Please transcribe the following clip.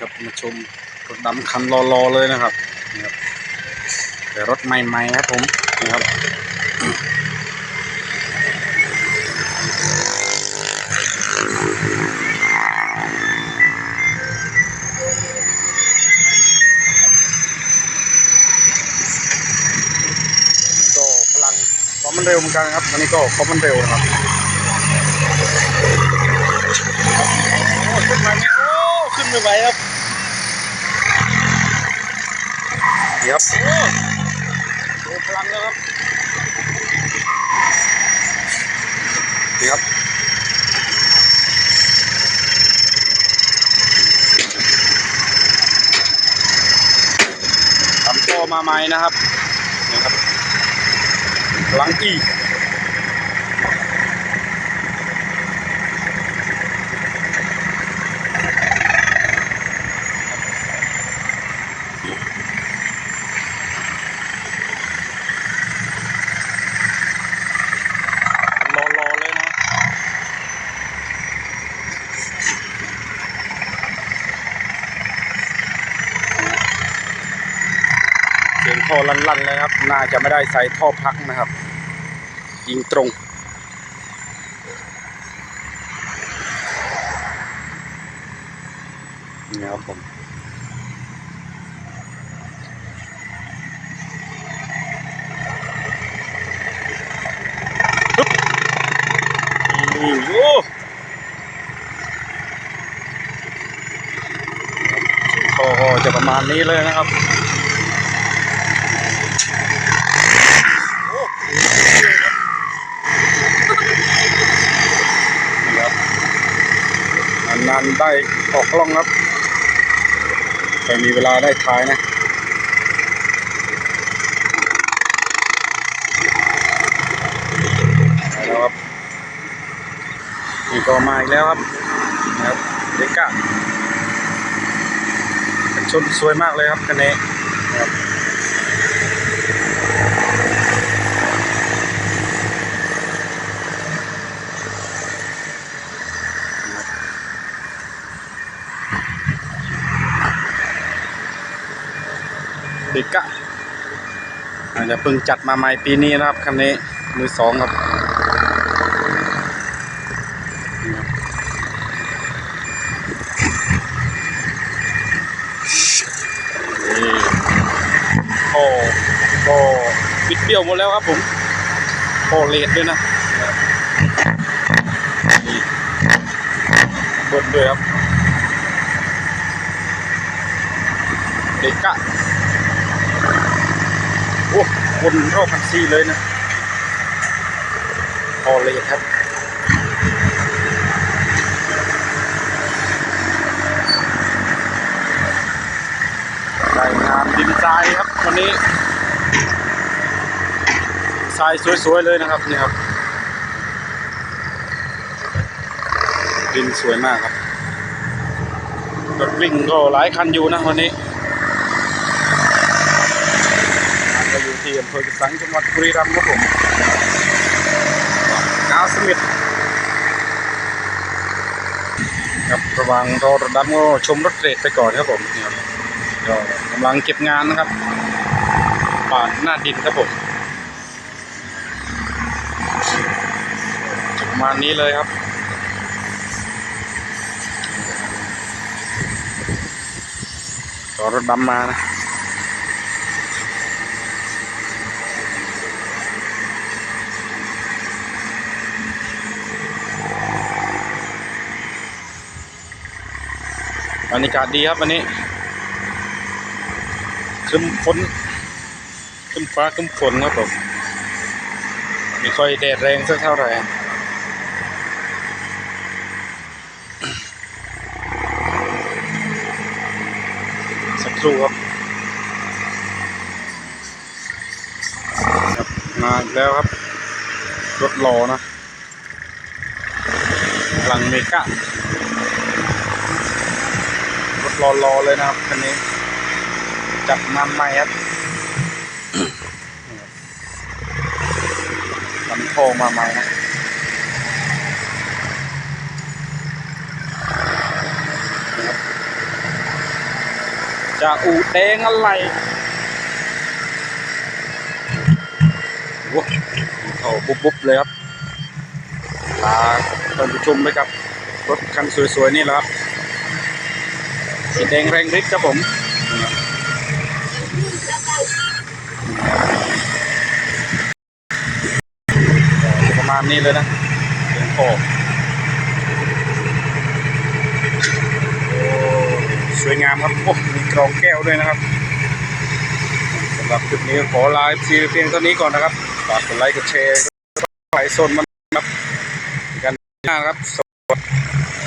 ครับมาชมรถดำคันรอๆเลยนะครับนี่ครับแต่รถใหม่ๆครับผมนี่ครับก็พลังความมันเร็วเหมือนกันครับอันนี้ก็ความมันเร็วนะครับโอ้ขึ้นมาเนี่ยโอ้ขึ้นไม่ไหวครับนี่ ครับโอ้โอ้พลังแล้วครับนี่ครับทำตัวมาใหม่นะครับนี่ครับพลังอีกรอรอเลยนะ เสียงท่อลั่นๆเลยครับ น่าจะไม่ได้ใส่ท่อพักนะครับ ยิงตรง นี่ครับผมนี่โอ้ท่อก็จะประมาณนี้เลยนะครับ โอ้นี่ครับนานได้ออกกล้องครับใครมีเวลาได้ถ่ายนะไปแล้วครับนี่ก็มาอีกแล้วครับนะครับเด็กกะกันชนสวยมากเลยครับคันนี้นะครับ ดิกะอาจจะเพิ่งจัดมาใหม่ปีนี้นะครับคันนี้มือสองครับนี่โอ้โอ้ปิดเบี้ยวหมดแล้วครับผมโอ้เลดด้วยนะนี่เบิดด้วยครับเด็กกะ โอ้คนรอบพันซีเลยนะพอเลยครับได้งานดินทรายครับวันนี้ทรายสวยๆเลยนะครับนี่ครับดินสวยมากครับรถวิ่งก็หลายคันอยู่นะวันนี้ เราอยู่ที่อำ เภอกระสังจังหวัดบุรีรัมย์ครับผมกาวสมิธครับระหว่างรอรถดำก็ชมรถเกรดไปก่อนครับผมก็กำลังเก็บงานนะครับปาดหน้าดินครับผมประมาณนี้เลยครับรอรถดำมานะ บรรยากาศดีครับวันนี้ครึมฝนครึมฟ้าครึมฝนครับผมไม่ค่อยแดดแรงสักเท่าไหร่สักครู่ครับมาอีกแล้วครับ รถรอนะพลังเมกะ ถรอๆเลยนะครับคันนี้ จัดมาใหม่ครับลำโพงมาใหม่นะจากอูแดงอะไรโอ้โหบุ๊บบุบเลยครับพาท่านผู้ชมไปกับรถคันสวยๆนี่แหละครับ สีแดงแรงฤทธิ์ครับผมประมาณนี้เลยนะเสียงโคโอ้สวยงามครับโอ้มีกรองแก้วด้วยนะครับสำหรับคลิปนี้ขอลาทีเพียงเท่านี้ก่อนนะครับฝากกดไลค์กดแชร์ไลค์โซนมันครับกันหน้าครับสวัสดี